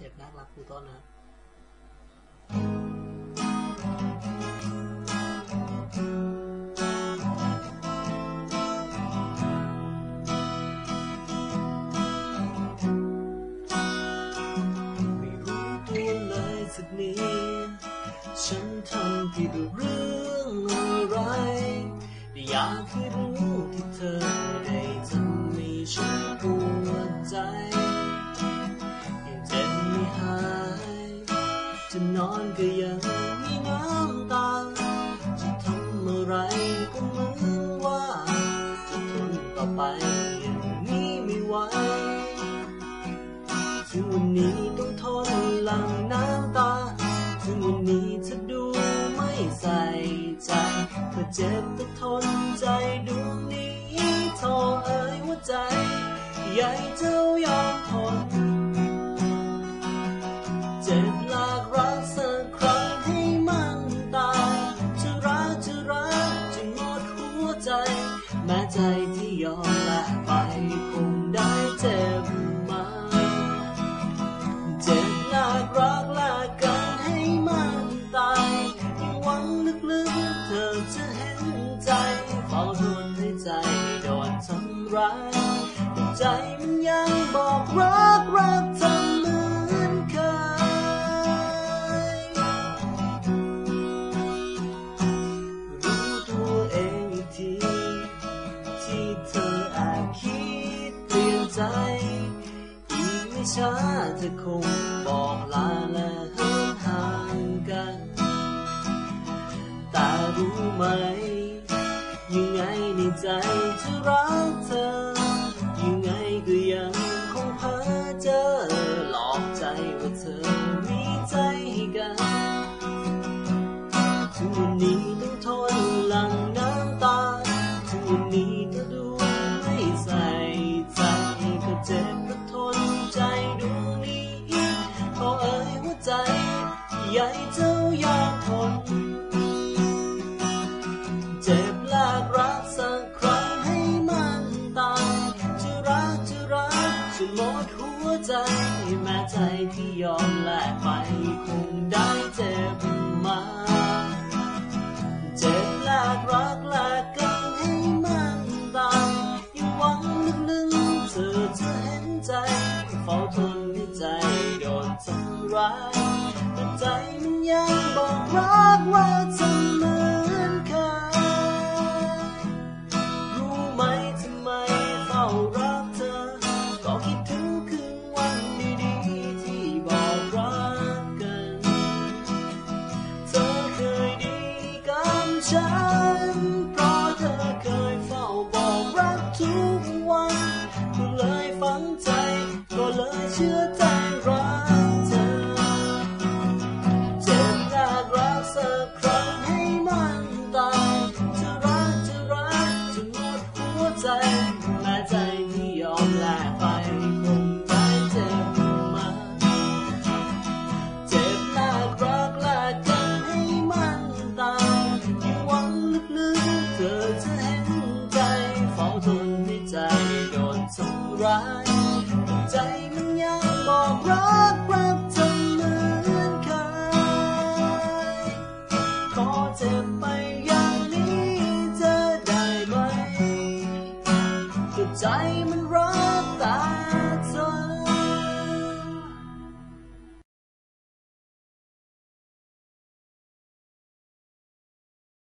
เจ็บรักรักครูต้นนะไม่รู้เลยสักนิดฉันทำผิดเรื่องอะไรแต่อยากให้ จะนอนก็ยังมีน้ำตา จะทำอะไรก็เหมือนว่า จะทนต่อไปอย่างนี้ไม่ไหวถึงวันนี้ต้องทนหลังน้ำตา ถึงวันนี้เธอดูไม่ใส่ใจเธอเจ็บแต่ทนใจดวงนี้ทอเอ่ยหัวใจใหญ่เจ้ายอมทนเจ็บลา ใจที่ยอมละไปคงได้เจ็บมา เจ็บหลากรักแลกกันให้มันตายยังหวังลึกๆเธอจะเห็นใจเฝ้าทนให้ใจโดนทำร้ายแต่ใจมันยังบอกรัก ช้าเธอคงบอกลาและเหินห่างกัน แต่รู้ไหม ยากทนเจ็บแลกรักสักครั้งให้มันตายจะรักจะรักจนหมดหัวใจ แม้ใจที่ยอมแลกไปคงได้เจ็บมาเจ็บแลกรักแลกกันให้มันตายยังหวังลึกๆเธอจะเห็นใจเฝ้าทนให้ใจโดนทำร้ายแต่ใจมันยังบอกรัก ว่าจะเหมือนเคยรู้ไหมทำไมเฝ้ารักเธอ ก็คิดถึงคืนวันดีๆที่บอกรักกัน เธอเคยดีกับฉัน เพราะเธอเคยเฝ้าบอกรักทุกวันก็เลยฝังใจ ก็เลยเชื่อ